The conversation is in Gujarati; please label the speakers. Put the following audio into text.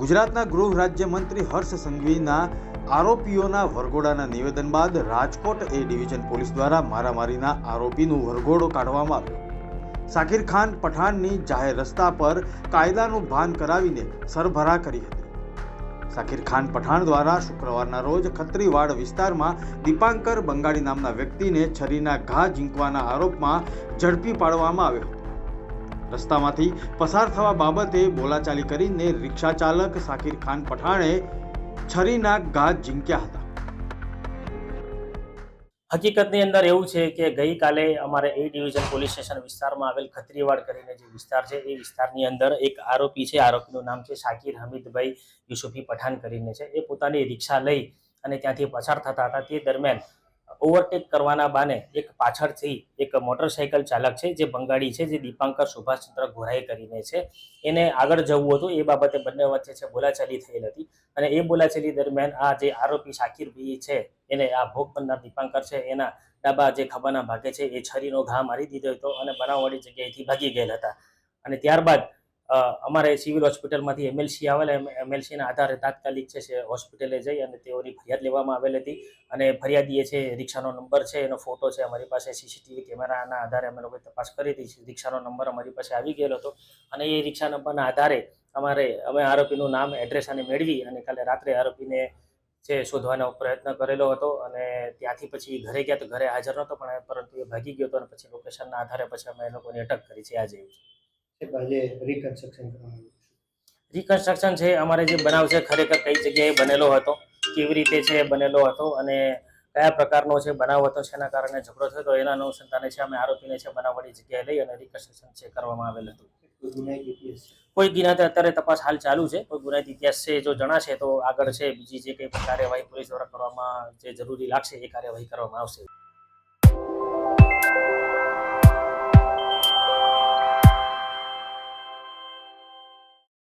Speaker 1: ગુજરાતના ગૃહ રાજ્યમંત્રી હર્ષ સંઘવીના આરોપીઓના વરઘોડાના નિવેદન બાદ રાજકોટ એ ડિવિઝન પોલીસ દ્વારા મારામારીના આરોપીનું વરઘોડો કાઢવામાં આવ્યો. સાકિર ખાન પઠાણની જાહેર રસ્તા પર કાયદાનું ભાન કરાવીને સરભરા કરી હતી. સાકિર ખાન પઠાણ દ્વારા શુક્રવારના રોજ ખત્રીવાડ વિસ્તારમાં દીપાંકર બંગાળી નામના વ્યક્તિને છરીના ઘા ઝીંકવાના આરોપમાં ઝડપી પાડવામાં આવ્યો રસ્તામાંથી પસાર થવા બાબતે બોલાચાલી કરીને રિક્ષા ચાલક સાકિર ખાન પઠાણે છરીના ઘા ઝીંક્યા હતા.
Speaker 2: હકીકતની અંદર એવું છે કે ગઈકાલે અમારે એ ડિવિઝન પોલીસ સ્ટેશન વિસ્તારમાં આવેલ ખત્રીવાડ કરીને જે વિસ્તાર છે, એ વિસ્તારની અંદર એક આરોપી છે. આરોપીનું નામ છે શાકિર હમીદભાઈ યુસુફી પઠાણ કરીને છે. એ પોતાની રિક્ષા લઈ અને ત્યાંથી પસાર થતા હતા. તે દરમિયાન ઓવરટેક કરવાના બાને એક પાછળથી એક મોટરસાયકલ ચાલક છે, જે બંગાળી છે, જે દીપાંકર સુભાષચંદ્ર ગોરાઈ કરીને છે. એને આગળ જવું હતું. એ બાબતે બંને વચ્ચે છે બોલાચાલી થયેલ હતી અને એ બોલાચાલી દરમિયાન આ જે આરોપી શાકિરભાઈ છે, એને આ ભોગ બનનાર દીપાંકર છે, એના ડાબા જે ખભાના ભાગે છે, એ છરીનો ઘા મારી દીધો હતો અને બનાવવાળી જગ્યાએથી ભાગી ગયેલ હતા. અને ત્યારબાદ અમારે સિવિલ હોસ્પિટલમાંથી એમએલસી આવેલા એમએલસીના આધારે તાત્કાલિક છે હોસ્પિટલે જઈ અને તેઓની ફરિયાદ લેવામાં આવેલી હતી અને ફરિયાદીએ છે રિક્ષાનો નંબર છે, એનો ફોટો છે, અમારી પાસે સીસીટીવી કેમેરાના આધારે અમે લોકોએ તપાસ કરી હતી રિક્ષાનો નંબર અમારી પાસે આવી ગયેલો હતો અને એ રિક્ષા નંબરના આધારે અમારે, અમે આરોપીનું નામ, એડ્રેસ અને મેળવી અને કાલે રાત્રે આરોપીને છે શોધવાનો પ્રયત્ન કરેલો હતો અને ત્યાંથી પછી ઘરે ગયા તો ઘરે હાજર નહોતો પણ પરંતુ એ ભાગી ગયો હતો અને પછી લોકેશનના આધારે પછી અમે એ લોકોની અટક કરી છે, આજે
Speaker 3: છે. આજે રિકન્સ્ટ્રક્શન કરવામાં આવ્યું છે?
Speaker 2: રિકન્સ્ટ્રક્શન છે અમારે જે બનાવ છે ખરેખર કઈ જગ્યાએ બનેલો હતો કેવી રીતે છે બનેલો હતો અને કયા પ્રકારનો છે બનાવ હતો શેના કારણે ઝઘડો થયો હતો એના અનુસંધાને છે અમે આરોપીને છે બનાવવાની જગ્યાએ લઈ અને રિકન્સ્ટ્રક્શન છે કરવામાં આવેલ હતું.
Speaker 3: કોઈ ગુનાહિત
Speaker 2: અત્યારે તપાસ હાલ ચાલુ છે કોઈ ગુનાહિત ઇતિહાસ છે જો જણાશે તો આગળ છે બીજી જે કંઈ કાર્યવાહી પોલીસ દ્વારા કરવામાં જે જરૂરી લાગશે એ કાર્યવાહી કરવામાં આવશે.